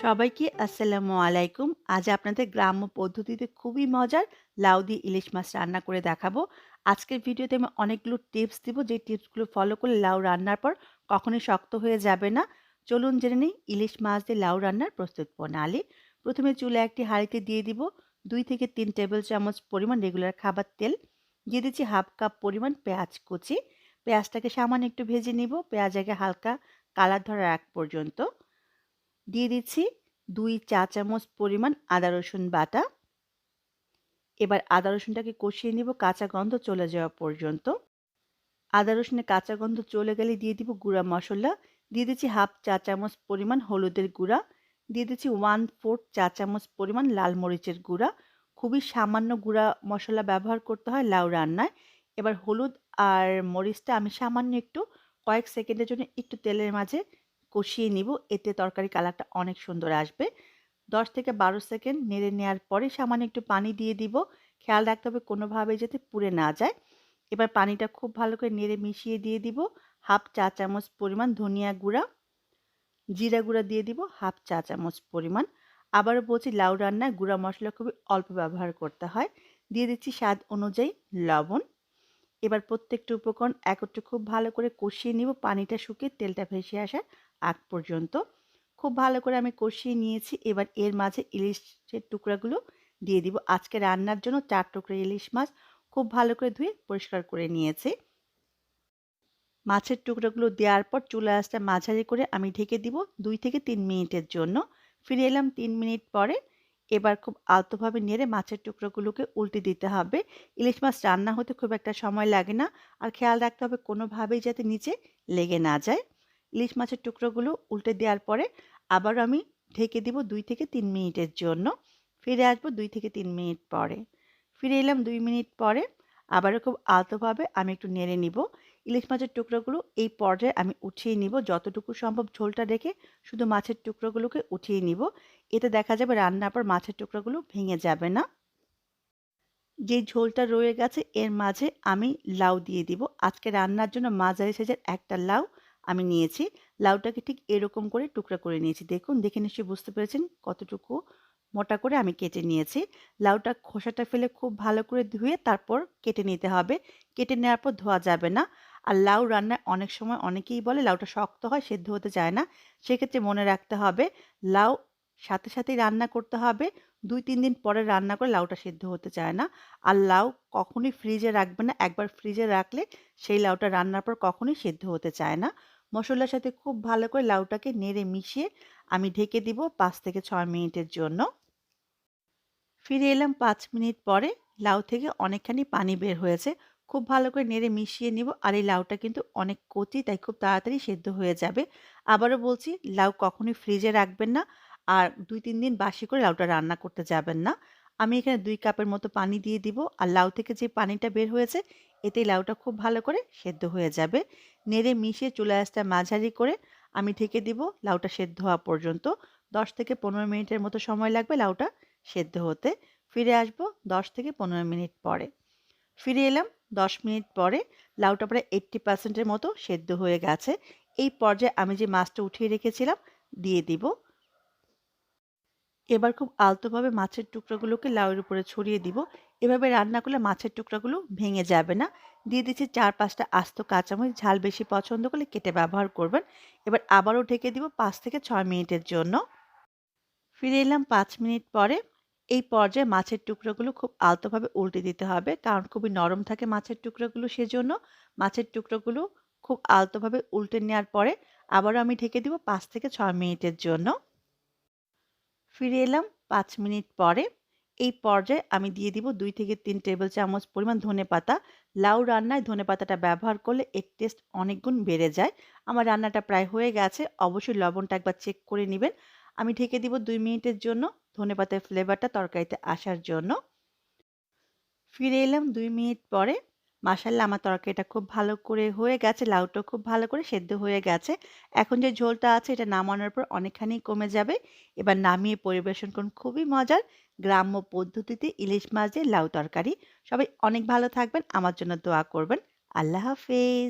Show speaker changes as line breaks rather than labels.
সবাইকে আসসালামু আলাইকুম। আজ আপনাদের গ্রাম্য পদ্ধতিতে খুবই মজার লাউ দিয়ে ইলিশ মাছ রান্না করে দেখাবো। আজকের ভিডিওতে আমি অনেকগুলো টিপস দিব যে টিপসগুলো ফলো করলে লাউ রান্নার পর কখনোই শক্ত হয়ে যাবে না। চলুন জেনে নিই ইলিশ মাছ দিয়ে লাউ রান্নার প্রস্তুত প্রণালী। প্রথমে চুলায় একটি হাঁড়িতে দিয়ে দিব দুই থেকে তিন টেবিল চামচ পরিমাণ রেগুলার খাবার তেল। দিয়ে দিচ্ছি হাফ কাপ পরিমাণ পেঁয়াজ কুচি। পেঁয়াজটাকে সামান্য একটু ভেজে নিব পেঁয়াজ আগে হালকা কালার ধরার আগ পর্যন্ত। দিয়ে দিচ্ছি দুই চা চামচ পরিমাণ আদা রসুন বাটা। এবার আদা রসুনটাকে কষিয়ে নিব কাঁচা গন্ধ চলে যাওয়া পর্যন্ত। আদা রসুনের কাঁচা গন্ধ চলে গেলে দিয়ে দিব গুঁড়া মশলা। দিয়ে দিচ্ছি হাফ চা চামচ পরিমাণ হলুদের গুঁড়া। দিয়ে দিচ্ছি ওয়ান ফোর্থ চা চামচ পরিমাণ লাল মরিচের গুঁড়া। খুবই সামান্য গুঁড়া মশলা ব্যবহার করতে হয় লাউ রান্নায়। এবার হলুদ আর মরিচটা আমি সামান্য একটু কয়েক সেকেন্ডের জন্য একটু তেলের মাঝে কষিয়ে নিব। এতে তরকারি কালারটা অনেক সুন্দর আসবে। দশ থেকে বারো সেকেন্ড নেড়ে নেওয়ার পরে সামান্য একটু পানি দিয়ে দিব। খেয়াল রাখতে হবে কোনোভাবে যাতে পুড়ে না যায়। এবার পানিটা খুব ভালো করে নেড়ে মিশিয়ে দিয়ে দিব। হাফ চা চামচ পরিমাণ ধনিয়া গুঁড়া। জিরা গুঁড়া দিয়ে দিব, হাফ চা চামচ পরিমাণ। আবারও বলছি, লাউ রান্নায় গুঁড়া মশলা খুবই অল্প ব্যবহার করতে হয়। দিয়ে দিচ্ছি স্বাদ অনুযায়ী লবণ। এবার প্রত্যেকটা উপকরণ একত্রে খুব ভালো করে কষিয়ে নিব। পানিটা শুকিয়ে তেলটা ভেসে আসার আগ পর্যন্ত। খুব ভালো করে আমি কষিয়ে নিয়েছি। এবার এর মাঝে ইলিশের টুকরাগুলো দিয়ে দিব। আজকে রান্নার জন্য চার টুকরা ইলিশ মাছ খুব ভালো করে ধুয়ে পরিষ্কার করে নিয়েছি। মাছের টুকরোগুলো দেওয়ার পর চুলা আঁচটা মাঝারি করে আমি ঢেকে দিব দুই থেকে তিন মিনিটের জন্য। ফিরে এলাম তিন মিনিট পরে। এবার খুব আলতোভাবে নেড়ে মাছের টুকরোগুলোকে উল্টে দিতে হবে। ইলিশ মাছ রান্না হতে খুব একটা সময় লাগে না। আর খেয়াল রাখতে হবে কোনোভাবেই যাতে নিচে লেগে না যায়। ইলিশ মাছের টুকরোগুলো উল্টে দেওয়ার পরে আবার আমি ঢেকে দিব দুই থেকে তিন মিনিটের জন্য। ফিরে আসব দুই থেকে তিন মিনিট পরে। ফিরে এলাম দুই মিনিট পরে। আবারও খুব আলতোভাবে আমি একটু নেড়ে নিব। ইলিশ মাছের টুকরোগুলো এই পর্যায়ে আমি উঠিয়ে নিব। যতটুকু সম্ভব ঝোলটা রেখে শুধু মাছের টুকরোগুলোকে উঠিয়ে নিব। এতে দেখা যাবে রান্নার পর মাছের টুকরোগুলো ভেঙে যাবে না। যে ঝোলটা রয়ে গেছে এর মাঝে আমি লাউ দিয়ে দিব। আজকে রান্নার জন্য মাঝারি সাইজের একটা লাউ। আমি নিয়েছি। লাউটাকে ঠিক এরকম করে টুকরা করে নিয়েছি। দেখুন, দেখে নিশ্চয়ই বুঝতে পেরেছেন কতটুকু মোটা করে আমি কেটে নিয়েছি। লাউটা খোসাটা ফেলে খুব ভালো করে ধুয়ে তারপর কেটে নিতে হবে। কেটে নেওয়ার পর ধোয়া যাবে না। আর লাউ রান্নায় অনেক সময় অনেকেই বলে লাউটা শক্ত হয়, সেদ্ধ হতে চায় না। সেক্ষেত্রে মনে রাখতে হবে, লাউ সাথে সাথেই রান্না করতে হবে। দুই, তিন দিন পরে রান্না করে লাউটা সেদ্ধ হতে চায় না। আর লাউ কখনোই ফ্রিজে রাখবে না। একবার ফ্রিজে রাখলে সেই লাউটা রান্নার পর কখনোই সেদ্ধ হতে চায় না। মশলার সাথে খুব ভালো করে লাউটাকে নেড়ে মিশিয়ে আমি ঢেকে দিব পাঁচ থেকে ছয় মিনিটের জন্য। ফিরে এলাম পাঁচ মিনিট পরে লাউ থেকে অনেকখানি পানি বের হয়েছে। খুব ভালো করে নেড়ে মিশিয়ে নিব আর এই লাউটা কিন্তু অনেক কচি, তাই খুব তাড়াতাড়ি সেদ্ধ হয়ে যাবে। আবারও বলছি, লাউ কখনোই ফ্রিজে রাখবেন না আর দুই, তিন দিন বাসি করে লাউটা রান্না করতে যাবেন না। আমি এখানে দুই কাপের মতো পানি দিয়ে দিব। আর লাউ থেকে যে পানিটা বের হয়েছে, এতে লাউটা খুব ভালো করে সেদ্ধ হয়ে যাবে। নেড়ে মিশিয়ে চুলা আঁচটা মাঝারি করে আমি ঢেকে দিব লাউটা সেদ্ধ হওয়া পর্যন্ত। দশ থেকে পনেরো মিনিটের মতো সময় লাগবে লাউটা সেদ্ধ হতে। ফিরে আসব দশ থেকে পনেরো মিনিট পরে। ফিরে এলাম দশ মিনিট পরে, লাউটা প্রায় এইট্টি পার্সেন্টের মতো সেদ্ধ হয়ে গেছে। এই পর্যায়ে আমি যে মাছটা উঠিয়ে রেখেছিলাম, দিয়ে দিব। এবার খুব আলতোভাবে মাছের টুকরোগুলোকে লাউয়ের উপরে ছড়িয়ে দিব। এভাবে রান্না করলে মাছের টুকরাগুলো ভেঙে যাবে না। দিয়ে দিচ্ছি চার পাঁচটা আস্ত কাঁচামরিচ, ঝাল বেশি পছন্দ করলে কেটে ব্যবহার করবেন। এবার আবারও ঢেকে দিব পাঁচ থেকে ছয় মিনিটের জন্য। ফিরে এলাম পাঁচ মিনিট পরে। এই পর্যায়ে মাছের টুকরোগুলো খুব আলতোভাবে উল্টে দিতে হবে, কারণ খুবই নরম থাকে মাছের টুকরোগুলো সেজন্য। মাছের টুকরোগুলো খুব আলতোভাবে উল্টে নেওয়ার পরে আবারও আমি ঢেকে দিব পাঁচ থেকে ছয় মিনিটের জন্য। ফিরে এলাম পাঁচ মিনিট পরে। এই পর্যায়ে আমি দিয়ে দিব দুই থেকে তিন টেবিল চামচ পরিমাণ ধনে পাতা। লাউ রান্নায় ধনে পাতাটা ব্যবহার করলে এর টেস্ট অনেক গুণ বেড়ে যায়। আমার রান্নাটা প্রায় হয়ে গেছে, অবশ্যই লবণটা একবার চেক করে নেবেন। আমি ঢেকে দিব দুই মিনিটের জন্য ধনে পাতার ফ্লেভারটা তরকারিতে আসার জন্য। ফিরে এলাম দুই মিনিট পরে। মাসাল্লাহ আমার তরকারিটা খুব ভালো করে হয়ে গেছে লাউটা খুব ভালো করে সেদ্ধ হয়ে গেছে। এখন যে ঝোলটা আছে এটা নামানোর পর অনেকখানি কমে যাবে। এবার নামিয়ে পরিবেশন করুন, খুবই মজার গ্রাম্য পদ্ধতিতে ইলিশ মাছ দিয়ে লাউ তরকারি। সবাই অনেক ভালো থাকবেন, আমার জন্য দোয়া করবেন। আল্লাহ হাফেজ।